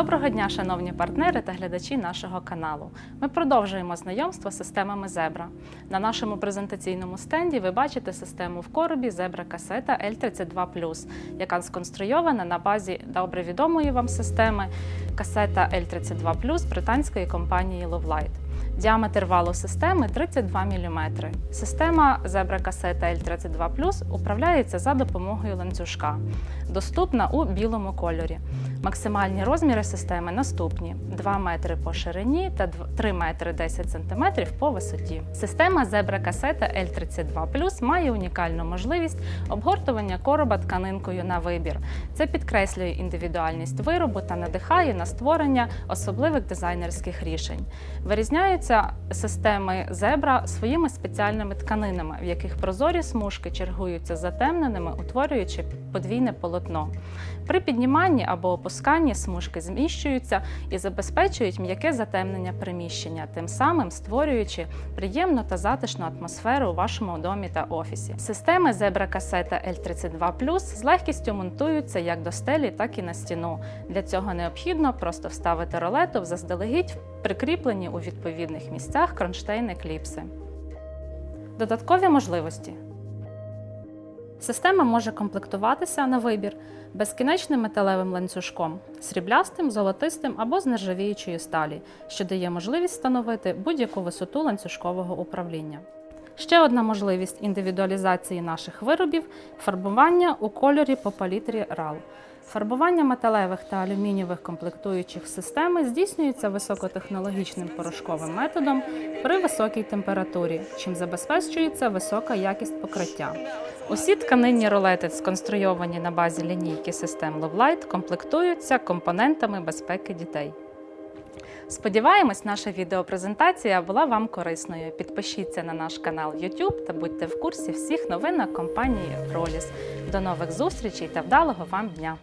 Доброго дня, шановні партнери та глядачі нашого каналу. Ми продовжуємо знайомство з системами Zebra. На нашому презентаційному стенді ви бачите систему в коробі Zebra касета L32+, яка сконструйована на базі добре відомої вам системи касета L32+, британської компанії Lovelight. Діаметр валу системи 32 мм. Система Zebra касета L32 управляється за допомогою ланцюжка, доступна у білому кольорі. Максимальні розміри системи наступні: 2 метри по ширині та 3 метри 10 см по висоті. Система Zebra касета L32 має унікальну можливість обгортування короба тканинкою на вибір. Це підкреслює індивідуальність виробу та надихає на створення особливих дизайнерських рішень. Вирізняються системи Zebra своїми спеціальними тканинами, в яких прозорі смужки чергуються затемненими, утворюючи подвійне полотно. При підніманні або опусканні смужки зміщуються і забезпечують м'яке затемнення приміщення, тим самим створюючи приємну та затишну атмосферу у вашому домі та офісі. Системи Zebra касета L32 з легкістю монтуються як до стелі, так і на стіну. Для цього необхідно просто вставити ролету в заздалегідь прикріплені у відповідних місцях кронштейни кліпси. Додаткові можливості. Система може комплектуватися на вибір безкінечним металевим ланцюжком, сріблястим, золотистим або з нержавіючої сталі, що дає можливість встановити будь-яку висоту ланцюжкового управління. Ще одна можливість індивідуалізації наших виробів фарбування у кольорі по палітрі RAL. Фарбування металевих та алюмінієвих комплектуючих системи здійснюється високотехнологічним порошковим методом при високій температурі, чим забезпечується висока якість покриття. Усі тканинні ролети, сконструйовані на базі лінійки систем Lovelight, комплектуються компонентами безпеки дітей. Сподіваємось, наша відеопрезентація була вам корисною. Підпишіться на наш канал YouTube та будьте в курсі всіх новинок компанії Rolis. До нових зустрічей та вдалого вам дня!